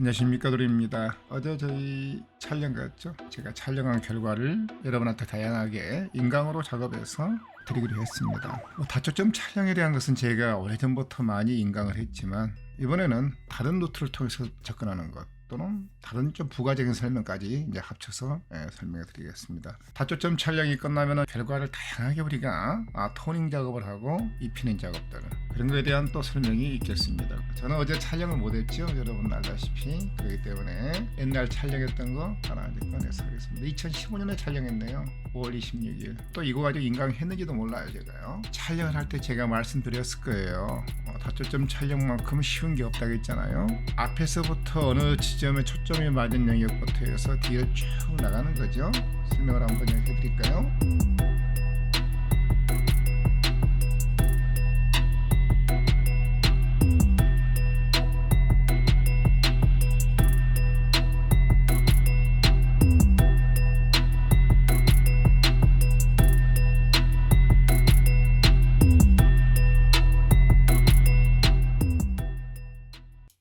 안녕하십니까 도리입니다. 어제 저희 촬영 갔죠? 제가 촬영한 결과를 여러분한테 다양하게 인강으로 작업해서 드리기로 했습니다. 뭐 다초점 촬영에 대한 것은 제가 오래전부터 많이 인강을 했지만 이번에는 다른 루트를 통해서 접근하는 것 또는 다른 좀 부가적인 설명까지 이제 합쳐서 예, 설명해 드리겠습니다. 다초점 촬영이 끝나면 결과를 다양하게 우리가 아, 토닝 작업을 하고 입히는 작업들 그런 거에 대한 또 설명이 있겠습니다. 저는 어제 촬영을 못했죠. 여러분 알다시피 그렇기 때문에 옛날 촬영했던 거 하나 이제 꺼내서 하겠습니다. 2015년에 촬영했네요. 5월 26일. 또 이거 가지고 인강했는지도 몰라요 제가요. 촬영을 할 때 제가 말씀드렸을 거예요. 어, 다초점 촬영만큼 쉬운 게 없다고 했잖아요. 앞에서부터 어느 지점에 초점이 맞은 영역부터 해서 뒤로 쭉 나가는 거죠. 설명을 한번 해드릴까요?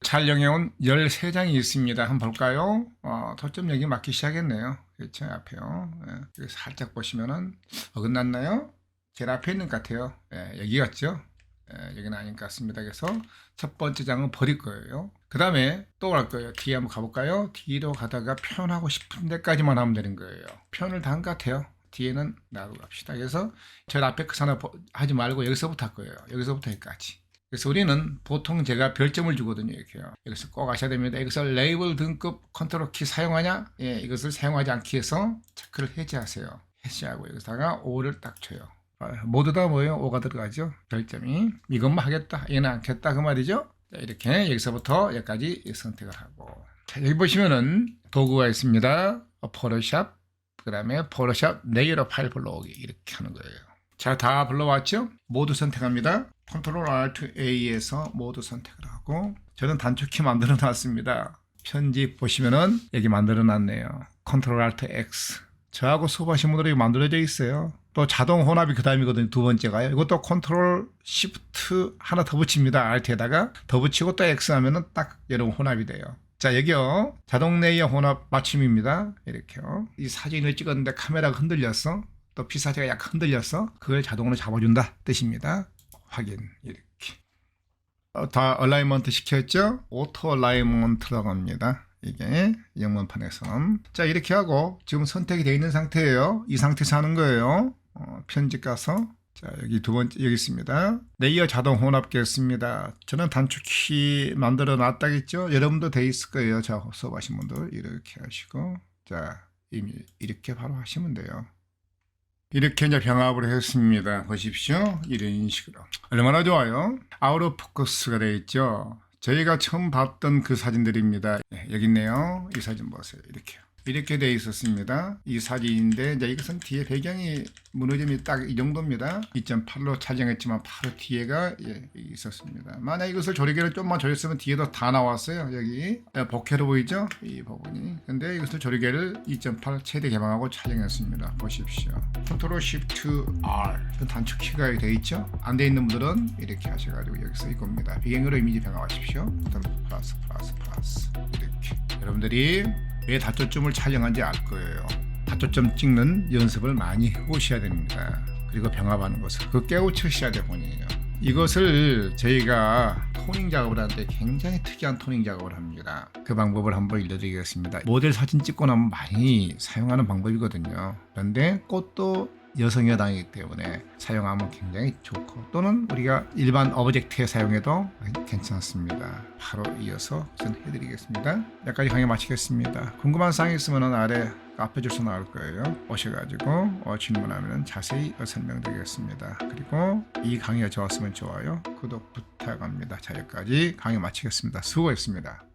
촬영해온 13장이 있습니다. 한번 볼까요? 어, 토점 여기 맞기 시작했네요. 그렇죠, 앞에요. 예, 살짝 보시면은 어긋났나요? 제일 앞에 있는 것 같아요. 예, 여기 같죠? 예, 여기는 아닌 것 같습니다. 그래서 첫 번째 장은 버릴 거예요. 그 다음에 또 갈 거예요. 뒤에 한번 가볼까요? 뒤로 가다가 표현하고 싶은 데까지만 하면 되는 거예요. 표현을 다 한 것 같아요. 뒤에는 나로 갑시다. 그래서 저 앞에 그 산업 하지 말고 여기서부터 할 거예요. 여기서부터 여기까지. 그래서 우리는 보통 제가 별점을 주거든요. 이렇게요. 여기서 꼭 아셔야 됩니다. 여기서 레이블 등급 컨트롤 키 사용하냐? 예, 이것을 사용하지 않기 위해서 체크를 해제하세요. 해제하고 여기다가 5를 딱 줘요. 아, 모두 다 뭐예요? 5가 들어가죠. 별점이. 이것만 하겠다. 얘는 않겠다. 그 말이죠. 자, 이렇게 여기서부터 여기까지 선택을 하고. 자, 여기 보시면은 도구가 있습니다. 어, 포토샵, 그 다음에 포토샵 레이어 파일 불러오기. 이렇게 하는 거예요. 자, 다 불러왔죠? 모두 선택합니다. 컨트롤 Alt A에서 모두 선택을 하고 저는 단축키 만들어 놨습니다. 편집 보시면은 여기 만들어 놨네요. 컨트롤 Alt X. 저하고 수업하신 분들이 만들어져 있어요. 또 자동 혼합이 그 다음이거든요. 두 번째가요. 이것도 컨트롤 Shift 하나 더 붙입니다. Alt에다가 더 붙이고 또 X 하면은 딱 여러분 혼합이 돼요. 자 여기요 자동 레이어 혼합 맞춤입니다 이렇게요 이 사진을 찍었는데 카메라가 흔들렸어 또 피사체가 약간 흔들렸어 그걸 자동으로 잡아준다 뜻입니다 확인 이렇게. 어, 다 얼라이먼트 시켰죠? 오토 얼라이먼트라고 합니다. 이게 영문판에선 자 이렇게 하고 지금 선택이 되어 있는 상태예요. 이 상태에서 하는 거예요. 어, 편집 가서. 자 여기 두 번째 여기 있습니다. 레이어 자동 혼합기였습니다. 저는 단축키 만들어 놨다겠죠? 여러분도 돼 있을 거예요. 자 수업하신 분들 이렇게 하시고. 자 이미 이렇게 바로 하시면 돼요 이렇게 이제 병합을 했습니다. 보십시오. 이런 식으로. 얼마나 좋아요? 오브 포커스가 되어 있죠. 저희가 처음 봤던 그 사진들입니다. 네, 여기 있네요. 이 사진 보세요. 이렇게요. 이렇게 되어 있었습니다. 이 사진인데 이제 이것은 뒤에 배경이 무너짐이 딱 이 정도입니다. 2.8로 촬영했지만 바로 뒤에가 예, 있었습니다. 만약 이것을 조리개를 좀만 조렸으면 뒤에도 다 나왔어요. 여기 예, 복회로 보이죠? 이 부분이. 근데 이것을 조리개를 2.8 최대 개방하고 촬영했습니다. 보십시오. 컨트롤 Shift R 단축 키가 되어 있죠? 안 돼 있는 분들은 이렇게 하셔가지고 여기서 이겁니다. 배경으로 이미지 변화하십시오. 플러스 플러스 플러스 이렇게 여러분들이 왜 다초점을 촬영한지 알 거예요. 다초점 찍는 연습을 많이 해보셔야 됩니다. 그리고 병합하는 것을 그 깨우치셔야 될 본이에요. 이것을 저희가 토닝 작업을 하는데 굉장히 특이한 토닝 작업을 합니다. 그 방법을 한번 알려드리겠습니다. 모델 사진 찍고 나면 많이 사용하는 방법이거든요. 그런데 꽃도 여성 여 당이기 때문에 사용하면 굉장히 좋고 또는 우리가 일반 오브젝트에 사용해도 괜찮습니다. 바로 이어서 전 해드리겠습니다. 여기까지 강의 마치겠습니다. 궁금한 사항 있으면 아래 카페 주소 나올 거예요. 오셔가지고 어, 질문하면 자세히 설명드리겠습니다. 그리고 이 강의가 좋았으면 좋아요, 구독 부탁합니다. 자 여기까지 강의 마치겠습니다. 수고했습니다.